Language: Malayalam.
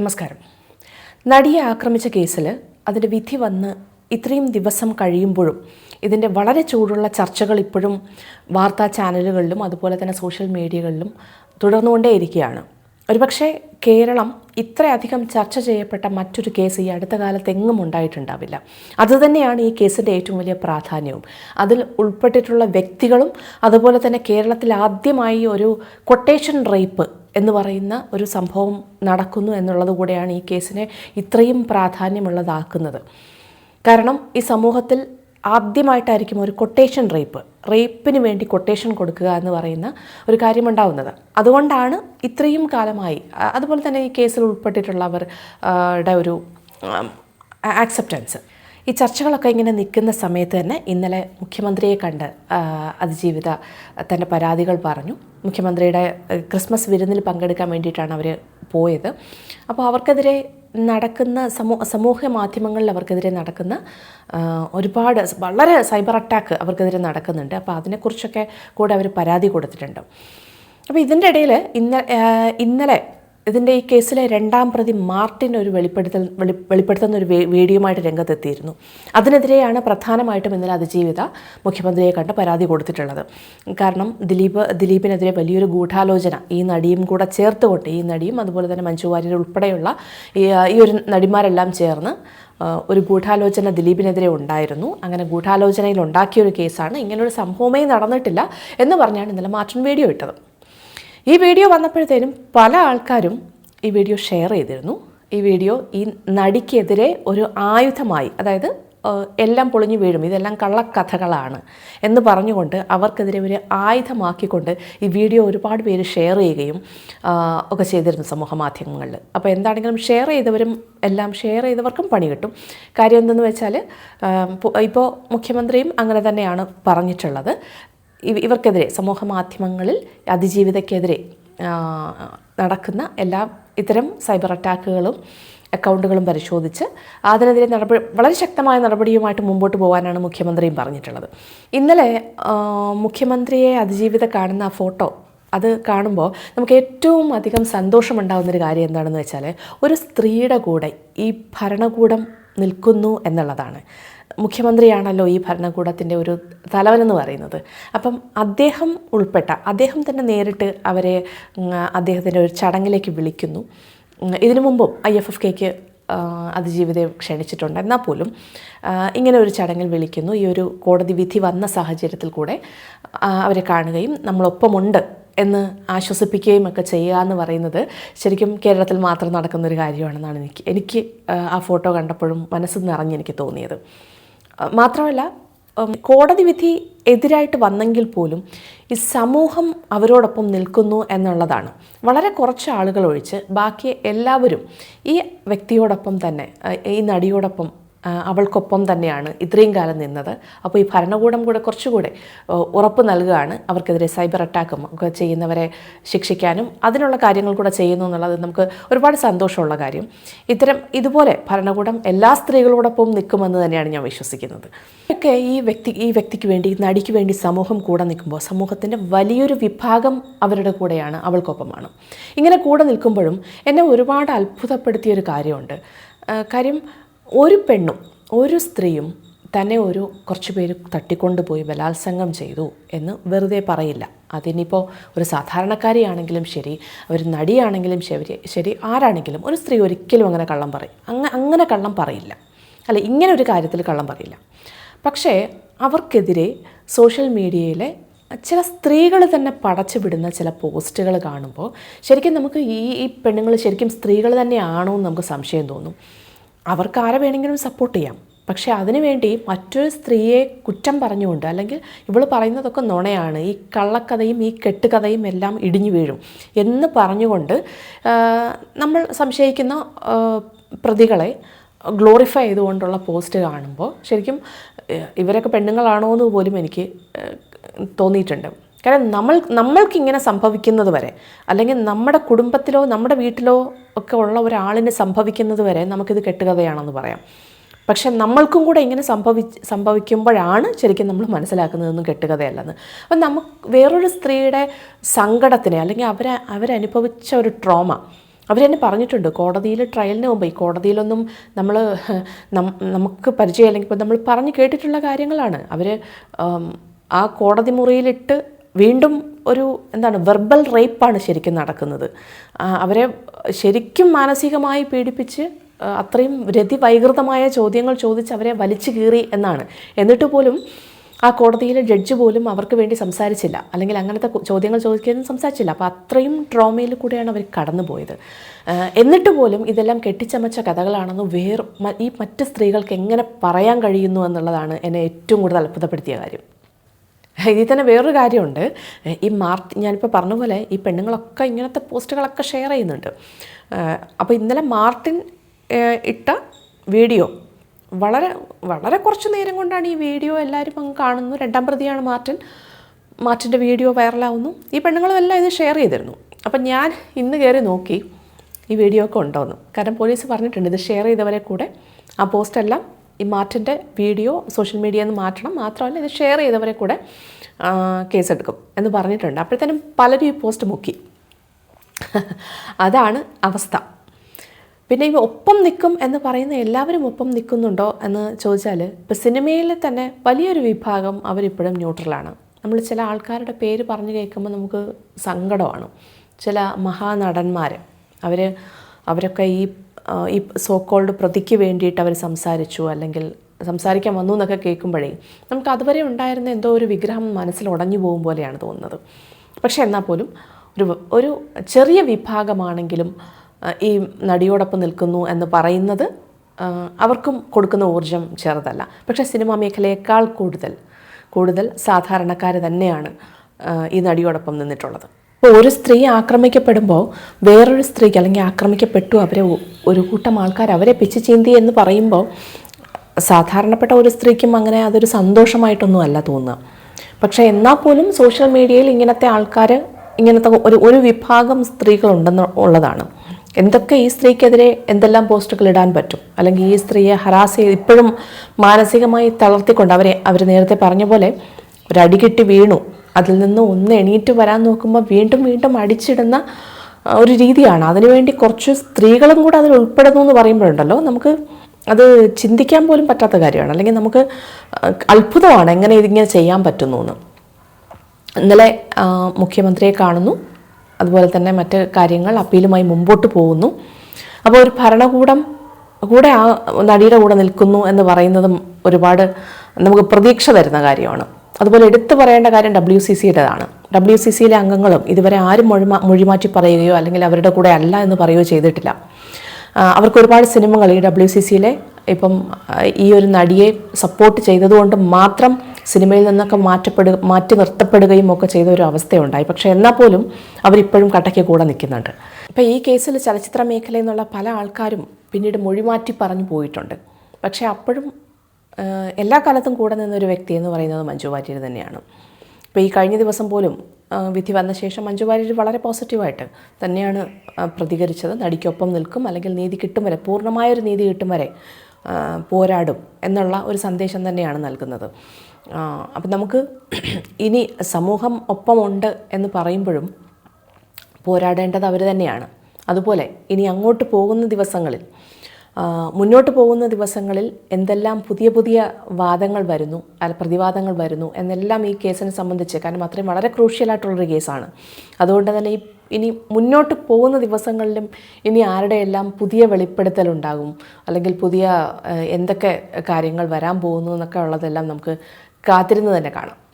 നമസ്കാരം. നടിയെ ആക്രമിച്ച കേസിൽ അതിന്റെ വിധി വന്ന് ഇത്രയും ദിവസം കഴിയുമ്പോഴും ഇതിന്റെ വളരെ ചൂടുള്ള ചർച്ചകൾ ഇപ്പോഴും വാർത്താ ചാനലുകളിലും അതുപോലെ തന്നെ സോഷ്യൽ മീഡിയകളിലും തുടർന്നുകൊണ്ടേയിരിക്കുകയാണ്. ഒരുപക്ഷെ കേരളം ഇത്രയധികം ചർച്ച ചെയ്യപ്പെട്ട മറ്റൊരു കേസ് ഈ അടുത്ത കാലത്ത് എങ്ങും ഉണ്ടായിട്ടുണ്ടാവില്ല. അതുതന്നെയാണ് ഈ കേസിന്റെ ഏറ്റവും വലിയ പ്രാധാന്യവും. അതിൽ ഉൾപ്പെട്ടിട്ടുള്ള വ്യക്തികളും അതുപോലെ തന്നെ കേരളത്തിൽ ആദ്യമായി ഒരു കൊട്ടേഷൻ റേപ്പ് എന്ന് പറയുന്ന ഒരു സംഭവം നടക്കുന്നു എന്നുള്ളത് കൂടെയാണ് ഈ കേസിനെ ഇത്രയും പ്രാധാന്യമുള്ളതാക്കുന്നത്. കാരണം ഈ സമൂഹത്തിൽ ആദ്യമായിട്ടായിരിക്കും ഒരു കൊട്ടേഷൻ റേപ്പ് റേപ്പിന് വേണ്ടി കൊട്ടേഷൻ കൊടുക്കുക എന്ന് പറയുന്ന ഒരു കാര്യമുണ്ടാവുന്നത് അതുകൊണ്ടാണ് ഇത്രയും കാലമായി അതുപോലെ തന്നെ ഈ കേസിൽ ഉൾപ്പെട്ടിട്ടുള്ളവരുടെ ഒരു ആക്സെപ്റ്റൻസ് ഈ ചർച്ചകളൊക്കെ ഇങ്ങനെ നിൽക്കുന്ന സമയത്ത് തന്നെ ഇന്നലെ മുഖ്യമന്ത്രിയെ കണ്ട് അതിജീവിത തന്റെ പരാതികൾ പറഞ്ഞു. മുഖ്യമന്ത്രിയുടെ ക്രിസ്മസ് വിരുന്നിൽ പങ്കെടുക്കാൻ വേണ്ടിയിട്ടാണ് അവർ പോയത്. അപ്പോൾ അവർക്കെതിരെ നടക്കുന്ന സമൂ സമൂഹ മാധ്യമങ്ങളിൽ അവർക്കെതിരെ നടക്കുന്ന ഒരുപാട് വളരെ സൈബർ അറ്റാക്ക് അവർക്കെതിരെ നടക്കുന്നുണ്ട്. അപ്പോൾ അതിനെക്കുറിച്ചൊക്കെ കൂടെ അവർ പരാതി കൊടുത്തിട്ടുണ്ട്. അപ്പോൾ ഇതിന്റെ ഇടയിൽ ഇന്ന ഇന്നലെ ഇതിന്റെ ഈ കേസിലെ രണ്ടാം പ്രതി മാർട്ടിൻ ഒരു വെളിപ്പെടുത്തൽ വെളി വെളിപ്പെടുത്തുന്ന ഒരു വീഡിയോയുമായിട്ട് രംഗത്തെത്തിയിരുന്നു. അതിനെതിരെയാണ് പ്രധാനമായിട്ടും ഇന്നലെ അതിജീവിത മുഖ്യമന്ത്രിയെ കണ്ട് പരാതി കൊടുത്തിട്ടുള്ളത്. കാരണം ദിലീപ് ദിലീപിനെതിരെ വലിയൊരു ഗൂഢാലോചന ഈ നടിയും കൂടെ ചേർത്തുകൊണ്ട് ഈ നടിയും അതുപോലെ തന്നെ മഞ്ജു വാര്യർ ഉൾപ്പെടെയുള്ള ഈ ഒരു നടിമാരെല്ലാം ചേർന്ന് ഒരു ഗൂഢാലോചന ദിലീപിനെതിരെ ഉണ്ടായിരുന്നു. അങ്ങനെ ഗൂഢാലോചനയിൽ ഉണ്ടാക്കിയ ഒരു കേസാണ്. ഇങ്ങനൊരു സംഭവമേ നടന്നിട്ടില്ല എന്ന് പറഞ്ഞാണ് ഇന്നലെ മാർട്ടിൻ വീഡിയോ ഇട്ടത്. ഈ വീഡിയോ വന്നപ്പോഴത്തേനും പല ആൾക്കാരും ഈ വീഡിയോ ഷെയർ ചെയ്തിരുന്നു. ഈ വീഡിയോ ഈ നടിക്കെതിരെ ഒരു ആയുധമായി അതായത് എല്ലാം പൊളിഞ്ഞു വീഴും ഇതെല്ലാം കള്ളക്കഥകളാണ് എന്ന് പറഞ്ഞുകൊണ്ട് അവർക്കെതിരെ ഒരു ആയുധമാക്കിക്കൊണ്ട് ഈ വീഡിയോ ഒരുപാട് പേര് ഷെയർ ചെയ്യുകയും ഒക്കെ ചെയ്തിരുന്നു സമൂഹ മാധ്യമങ്ങളിൽ. അപ്പോൾ എന്താണെങ്കിലും ഷെയർ ചെയ്തവരും എല്ലാം ഷെയർ ചെയ്തവർക്കും പണി കിട്ടും. കാര്യം എന്തെന്ന് വെച്ചാൽ ഇപ്പോൾ മുഖ്യമന്ത്രിയും അങ്ങനെ തന്നെയാണ് പറഞ്ഞിട്ടുള്ളത്. ഇവർക്കെതിരെ സമൂഹ മാധ്യമങ്ങളിൽ അതിജീവിതക്കെതിരെ നടക്കുന്ന എല്ലാ ഇത്തരം സൈബർ അറ്റാക്കുകളും അക്കൗണ്ടുകളും പരിശോധിച്ച് അതിനെതിരെ നടപടി വളരെ ശക്തമായ നടപടിയുമായിട്ട് മുമ്പോട്ട് പോകാനാണ് മുഖ്യമന്ത്രിയും പറഞ്ഞിട്ടുള്ളത്. ഇന്നലെ മുഖ്യമന്ത്രിയെ അതിജീവിത കാണുന്ന ആ ഫോട്ടോ അത് കാണുമ്പോൾ നമുക്ക് ഏറ്റവും അധികം സന്തോഷമുണ്ടാകുന്നൊരു കാര്യം എന്താണെന്ന് വെച്ചാൽ ഒരു സ്ത്രീയുടെ കൂടെ ഈ ഭരണകൂടം നിൽക്കുന്നു എന്നുള്ളതാണ്. മുഖ്യമന്ത്രിയാണല്ലോ ഈ ഭരണകൂടത്തിന്റെ ഒരു തലവനെന്ന് പറയുന്നത്. അപ്പം അദ്ദേഹം ഉൾപ്പെട്ട അദ്ദേഹം തന്നെ നേരിട്ട് അവരെ അദ്ദേഹത്തിന്റെ ഒരു ചടങ്ങിലേക്ക് വിളിക്കുന്നു. ഇതിനു മുമ്പും ഐ എഫ് എഫ് കെക്ക് അതിജീവിതയെ ക്ഷണിച്ചിട്ടുണ്ട് എന്നാൽ പോലും ഇങ്ങനെ ഒരു ചടങ്ങിൽ വിളിക്കുന്നു. ഈ ഒരു കോടതി വിധി വന്ന സാഹചര്യത്തിൽ കൂടെ അവരെ കാണുകയും നമ്മളൊപ്പമുണ്ട് എന്ന് ആശ്വസിപ്പിക്കുകയും ഒക്കെ ചെയ്യുക എന്ന് പറയുന്നത് ശരിക്കും കേരളത്തിൽ മാത്രം നടക്കുന്നൊരു കാര്യമാണെന്നാണ് എനിക്ക് എനിക്ക് ആ, ഫോട്ടോ കണ്ടപ്പോഴും മനസ്സ് നിറഞ്ഞ് എനിക്ക് തോന്നിയത്. മാത്രമല്ല കോടതി വിധി എതിരായിട്ട് വന്നെങ്കിൽ പോലും ഈ സമൂഹം അവരോടൊപ്പം നിൽക്കുന്നു എന്നുള്ളതാണ്. വളരെ കുറച്ച് ആളുകൾ ഒഴിച്ച് ബാക്കി എല്ലാവരും ഈ വ്യക്തിയോടൊപ്പം തന്നെ ഈ നടിയോടൊപ്പം അവൾക്കൊപ്പം തന്നെയാണ് ഇത്രയും കാലം നിന്നത്. അപ്പോൾ ഈ ഭരണകൂടം കൂടെ കുറച്ചുകൂടെ ഉറപ്പ് നൽകുകയാണ്. അവർക്കെതിരെ സൈബർ അറ്റാക്കും ഒക്കെ ചെയ്യുന്നവരെ ശിക്ഷിക്കാനും അതിനുള്ള കാര്യങ്ങൾ കൂടെ ചെയ്യുന്നു എന്നുള്ളത് നമുക്ക് ഒരുപാട് സന്തോഷമുള്ള കാര്യം. ഇത്തരം ഇതുപോലെ ഭരണകൂടം എല്ലാ സ്ത്രീകളോടൊപ്പം നിൽക്കുമെന്ന് തന്നെയാണ് ഞാൻ വിശ്വസിക്കുന്നത്. ഒക്കെ ഈ വ്യക്തി ഈ വ്യക്തിക്ക് വേണ്ടി നടിക്ക് വേണ്ടി സമൂഹം കൂടെ നിൽക്കുമ്പോൾ സമൂഹത്തിന്റെ വലിയൊരു വിഭാഗം അവരുടെ കൂടെയാണ് അവൾക്കൊപ്പമാണ്. ഇങ്ങനെ കൂടെ നിൽക്കുമ്പോഴും എന്നെ ഒരുപാട് അത്ഭുതപ്പെടുത്തിയ ഒരു കാര്യമുണ്ട് കാര്യം ഒരു പെണ്ണും ഒരു സ്ത്രീയും തന്നെ ഒരു കുറച്ച് പേര് തട്ടിക്കൊണ്ടുപോയി ബലാത്സംഗം ചെയ്തു എന്ന് വെറുതെ പറയില്ല. അതിനിപ്പോൾ ഒരു സാധാരണക്കാരിയാണെങ്കിലും ശരി ഒരു നടിയാണെങ്കിലും ശരി ശരി ആരാണെങ്കിലും ഒരു സ്ത്രീ ഒരിക്കലും അങ്ങനെ കള്ളം പറയും അങ്ങ അങ്ങനെ കള്ളം പറയില്ല. അല്ല ഇങ്ങനെ ഒരു കാര്യത്തിൽ കള്ളം പറയില്ല. പക്ഷേ അവർക്കെതിരെ സോഷ്യൽ മീഡിയയിലെ ചില സ്ത്രീകൾ തന്നെ പടച്ചു വിടുന്ന ചില പോസ്റ്റുകൾ കാണുമ്പോൾ ശരിക്കും നമുക്ക് ഈ ഈ പെണ്ണുങ്ങൾ ശരിക്കും സ്ത്രീകൾ തന്നെയാണോ എന്ന് നമുക്ക് സംശയം തോന്നും. അവർക്ക് ആരെ വേണമെങ്കിലും സപ്പോർട്ട് ചെയ്യാം. പക്ഷേ അതിനുവേണ്ടി മറ്റൊരു സ്ത്രീയെ കുറ്റം പറഞ്ഞുകൊണ്ട് അല്ലെങ്കിൽ ഇവൾ പറയുന്നതൊക്കെ നുണയാണ് ഈ കള്ളക്കഥയും ഈ കെട്ടുകഥയും എല്ലാം ഇടിഞ്ഞു വീഴും എന്ന് പറഞ്ഞുകൊണ്ട് നമ്മൾ സംശയിക്കുന്ന പ്രതികളെ ഗ്ലോറിഫൈ ചെയ്തുകൊണ്ടുള്ള പോസ്റ്റ് കാണുമ്പോൾ ശരിക്കും ഇവരൊക്കെ പെണ്ണുങ്ങളാണോ എന്ന് പോലും എനിക്ക് തോന്നിയിട്ടുണ്ട്. കാരണം നമ്മൾ നമ്മൾക്ക് ഇങ്ങനെ സംഭവിക്കുന്നത് വരെ അല്ലെങ്കിൽ നമ്മുടെ കുടുംബത്തിലോ നമ്മുടെ വീട്ടിലോ ഒക്കെ ഉള്ള ഒരാളിന് സംഭവിക്കുന്നത് വരെ നമുക്കിത് കെട്ടുകഥയാണെന്ന് പറയാം. പക്ഷെ നമ്മൾക്കും കൂടെ ഇങ്ങനെ സംഭവി സംഭവിക്കുമ്പോഴാണ് ശരിക്കും നമ്മൾ മനസ്സിലാക്കുന്നതൊന്നും കെട്ടുകഥയല്ലെന്ന്. അപ്പം നമുക്ക് വേറൊരു സ്ത്രീയുടെ സങ്കടത്തിനെ അല്ലെങ്കിൽ അവരെ അവരനുഭവിച്ച ഒരു ട്രോമ അവരെന്നെ പറഞ്ഞിട്ടുണ്ട് കോടതിയിൽ ട്രയലിന് മുമ്പ് ഈ കോടതിയിലൊന്നും നമ്മൾ നമുക്ക് പരിചയം അല്ലെങ്കിൽ നമ്മൾ പറഞ്ഞു കേട്ടിട്ടുള്ള കാര്യങ്ങളാണ്. അവർ ആ കോടതി മുറിയിലിട്ട് വീണ്ടും ഒരു എന്താണ് വെർബൽ റേപ്പാണ് ശരിക്കും നടക്കുന്നത്. അവരെ ശരിക്കും മാനസികമായി പീഡിപ്പിച്ച് അത്രയും രതി വൈകൃതമായ ചോദ്യങ്ങൾ ചോദിച്ച് അവരെ വലിച്ചു കീറി എന്നാണ്. എന്നിട്ട് പോലും ആ കോടതിയിലെ ജഡ്ജ് പോലും അവർക്ക് വേണ്ടി സംസാരിച്ചില്ല. അല്ലെങ്കിൽ അങ്ങനത്തെ ചോദ്യങ്ങൾ ചോദിക്കാനും സംസാരിച്ചില്ല. അപ്പോൾ അത്രയും ട്രോമയിൽ കൂടെയാണ് അവർ കടന്നു പോയത് എന്നിട്ട് പോലും ഇതെല്ലാം കെട്ടിച്ചമച്ച കഥകളാണെന്ന് വേർ ഈ മറ്റ് സ്ത്രീകൾക്ക് എങ്ങനെ പറയാൻ കഴിയുന്നു എന്നുള്ളതാണ് എന്നെ ഏറ്റവും കൂടുതൽ അത്ഭുതപ്പെടുത്തിയ കാര്യം. ഇതിൽ തന്നെ വേറൊരു കാര്യമുണ്ട്. ഈ മാർട്ട് ഞാനിപ്പോൾ പറഞ്ഞ പോലെ ഈ പെണ്ണുങ്ങളൊക്കെ ഇങ്ങനത്തെ പോസ്റ്റുകളൊക്കെ ഷെയർ ചെയ്യുന്നുണ്ട്. അപ്പോൾ ഇന്നലെ മാർട്ടിൻ ഇട്ട വീഡിയോ വളരെ വളരെ കുറച്ച് നേരം കൊണ്ടാണ് ഈ വീഡിയോ എല്ലാവരും അങ്ങ് കാണുന്നു. രണ്ടാം പ്രതിയാണ് മാർട്ടിൻ. മാർട്ടിന്റെ വീഡിയോ വൈറലാവുന്നു. ഈ പെണ്ണുങ്ങളും എല്ലാം ഇത് ഷെയർ ചെയ്തിരുന്നു. അപ്പം ഞാൻ ഇന്ന് കയറി നോക്കി ഈ വീഡിയോ ഒക്കെ ഉണ്ടോയെന്ന് കാരണം പോലീസ് പറഞ്ഞിട്ടുണ്ട് ഇത് ഷെയർ ചെയ്തവരെ കൂടെ ആ പോസ്റ്റെല്ലാം ഈ മാറ്റിന്റെ വീഡിയോ സോഷ്യൽ മീഡിയയിൽ നിന്ന് മാറ്റണം. മാത്രമല്ല ഇത് ഷെയർ ചെയ്തവരെ കൂടെ കേസ് കേസെടുക്കും എന്ന് പറഞ്ഞിട്ടുണ്ട്. അപ്പോഴത്തേനും പലരും ഈ പോസ്റ്റ് മുക്കി. അതാണ് അവസ്ഥ. പിന്നെ ഇവ ഒപ്പം നിൽക്കും എന്ന് പറയുന്ന എല്ലാവരും ഒപ്പം നിൽക്കുന്നുണ്ടോ എന്ന് ചോദിച്ചാൽ ഇപ്പോൾ സിനിമയിൽ തന്നെ വലിയൊരു വിഭാഗം അവരിപ്പോഴും ന്യൂട്രലാണ് നമ്മൾ ചില ആൾക്കാരുടെ പേര് പറഞ്ഞു കേൾക്കുമ്പോൾ നമുക്ക് സങ്കടമാണ്. ചില മഹാനടന്മാർ അവർ അവരൊക്കെ ഈ ഈ സോ കോൾഡ് പ്രതിക്ക് വേണ്ടിയിട്ട് അവർ സംസാരിച്ചു അല്ലെങ്കിൽ സംസാരിക്കാൻ വന്നു എന്നൊക്കെ കേൾക്കുമ്പോഴേ നമുക്ക് അതുവരെ ഉണ്ടായിരുന്ന എന്തോ ഒരു വിഗ്രഹം മനസ്സിൽ ഉടഞ്ഞു പോകും പോലെയാണ് തോന്നുന്നത്. പക്ഷേ എന്നാൽ പോലും ഒരു ഒരു ചെറിയ വിഭാഗമാണെങ്കിലും ഈ നടിയോടൊപ്പം നിൽക്കുന്നു എന്ന് പറയുന്നത് അവർക്കും കൊടുക്കുന്ന ഊർജം ചെറുതല്ല. പക്ഷേ സിനിമാ മേഖലയേക്കാൾ കൂടുതൽ കൂടുതൽ സാധാരണക്കാർ തന്നെയാണ് ഈ നടിയോടൊപ്പം നിന്നിട്ടുള്ളത്. ഇപ്പോൾ ഒരു സ്ത്രീ ആക്രമിക്കപ്പെടുമ്പോൾ വേറൊരു സ്ത്രീക്ക് അല്ലെങ്കിൽ ആക്രമിക്കപ്പെട്ടു അവരെ ഒരു കൂട്ടം ആൾക്കാർ അവരെ പിച്ചു ചീന്തി എന്ന് പറയുമ്പോൾ സാധാരണപ്പെട്ട ഒരു സ്ത്രീക്കും അങ്ങനെ അതൊരു സന്തോഷമായിട്ടൊന്നും അല്ല തോന്നുക. പക്ഷേ എന്നാൽ പോലും സോഷ്യൽ മീഡിയയിൽ ഇങ്ങനത്തെ ആൾക്കാർ ഇങ്ങനത്തെ ഒരു ഒരു വിഭാഗം സ്ത്രീകളുണ്ടെന്ന് ഉള്ളതാണ്. എന്തൊക്കെ ഈ സ്ത്രീക്കെതിരെ എന്തെല്ലാം പോസ്റ്റുകൾ ഇടാൻ പറ്റും? അല്ലെങ്കിൽ ഈ സ്ത്രീയെ ഹറാസ് ചെയ്ത് ഇപ്പോഴും മാനസികമായി തളർത്തിക്കൊണ്ട് അവരെ അവർ നേരത്തെ പറഞ്ഞ പോലെ ഒരടി കിട്ടി വീണു. അതിൽ നിന്ന് ഒന്ന് എണീറ്റ് വരാൻ നോക്കുമ്പോൾ വീണ്ടും വീണ്ടും അടിച്ചിടുന്ന ഒരു രീതിയാണ്. അതിനുവേണ്ടി കുറച്ച് സ്ത്രീകളും കൂടെ അതിൽ ഉൾപ്പെടുന്നു എന്ന് പറയുമ്പോഴുണ്ടല്ലോ നമുക്ക് അത് ചിന്തിക്കാൻ പോലും പറ്റാത്ത കാര്യമാണ്. അല്ലെങ്കിൽ നമുക്ക് അത്ഭുതമാണ് എങ്ങനെ ഇതിങ്ങനെ ചെയ്യാൻ പറ്റുന്നു എന്ന്. ഇന്നലെ മുഖ്യമന്ത്രിയെ കാണുന്നു. അതുപോലെ തന്നെ മറ്റ് കാര്യങ്ങൾ അപ്പീലുമായി മുമ്പോട്ട് പോകുന്നു. അപ്പോൾ ഒരു ഭരണകൂടം കൂടെ ആ നടിയുടെ കൂടെ നിൽക്കുന്നു എന്ന് പറയുന്നതും ഒരുപാട് നമുക്ക് പ്രതീക്ഷ തരുന്ന കാര്യമാണ്. അതുപോലെ എടുത്തു പറയേണ്ട കാര്യം ഡബ്ല്യു സി സിയുടേതാണ് ഡബ്ല്യു സി സിയിലെ അംഗങ്ങളും ഇതുവരെ ആരും മൊഴിമാ മൊഴിമാറ്റി പറയുകയോ അല്ലെങ്കിൽ അവരുടെ കൂടെ അല്ല എന്ന് പറയുകയോ ചെയ്തിട്ടില്ല. അവർക്ക് ഒരുപാട് സിനിമകൾ ഈ ഡബ്ല്യു സി സിയിലെ ഇപ്പം ഈ ഒരു നടിയെ സപ്പോർട്ട് ചെയ്തതുകൊണ്ട് മാത്രം സിനിമയിൽ നിന്നൊക്കെ മാറ്റപ്പെടുക മാറ്റി നിർത്തപ്പെടുകയും ഒക്കെ ചെയ്ത ഒരു അവസ്ഥയുണ്ടായി. പക്ഷേ എന്നാൽ പോലും അവരിപ്പോഴും കട്ടയ്ക്ക് കൂടെ നിൽക്കുന്നുണ്ട്. ഇപ്പം ഈ കേസിൽ ചലച്ചിത്ര മേഖലയിൽ നിന്നുള്ള പല ആൾക്കാരും പിന്നീട് മൊഴിമാറ്റി പറഞ്ഞു പോയിട്ടുണ്ട്. പക്ഷേ അപ്പോഴും എല്ലാ കാലത്തും കൂടെ നിന്നൊരു വ്യക്തി എന്ന് പറയുന്നത് മഞ്ജു വാര്യർ തന്നെയാണ്. ഇപ്പോൾ ഈ കഴിഞ്ഞ ദിവസം പോലും വിധി വന്ന ശേഷം മഞ്ജു വാര്യർ വളരെ പോസിറ്റീവായിട്ട് തന്നെയാണ് പ്രതികരിച്ചത്. നടിക്കൊപ്പം നിൽക്കും അല്ലെങ്കിൽ നീതി കിട്ടും വരെ പൂർണമായൊരു നീതി കിട്ടും വരെ പോരാടും എന്നുള്ള ഒരു സന്ദേശം തന്നെയാണ് നൽകുന്നത്. അപ്പം നമുക്ക് ഇനി സമൂഹം ഒപ്പമുണ്ട് എന്ന് പറയുമ്പോഴും പോരാടേണ്ടത് അവർ തന്നെയാണ്. അതുപോലെ ഇനി അങ്ങോട്ട് പോകുന്ന ദിവസങ്ങളിൽ മുന്നോട്ട് പോകുന്ന ദിവസങ്ങളിൽ എന്തെല്ലാം പുതിയ പുതിയ വാദങ്ങൾ വരുന്നു അല്ല പ്രതിവാദങ്ങൾ വരുന്നു എന്നെല്ലാം ഈ കേസിനെ സംബന്ധിച്ച് കാരണം അത്രയും വളരെ ക്രൂഷ്യലായിട്ടുള്ളൊരു കേസാണ്. അതുകൊണ്ട് തന്നെ ഈ ഇനി മുന്നോട്ട് പോകുന്ന ദിവസങ്ങളിലും ഇനി ആരുടെയെല്ലാം പുതിയ വെളിപ്പെടുത്തലുണ്ടാകും അല്ലെങ്കിൽ പുതിയ എന്തൊക്കെ കാര്യങ്ങൾ വരാൻ പോകുന്നു എന്നൊക്കെ ഉള്ളതെല്ലാം നമുക്ക് കാത്തിരുന്ന് തന്നെ കാണാം.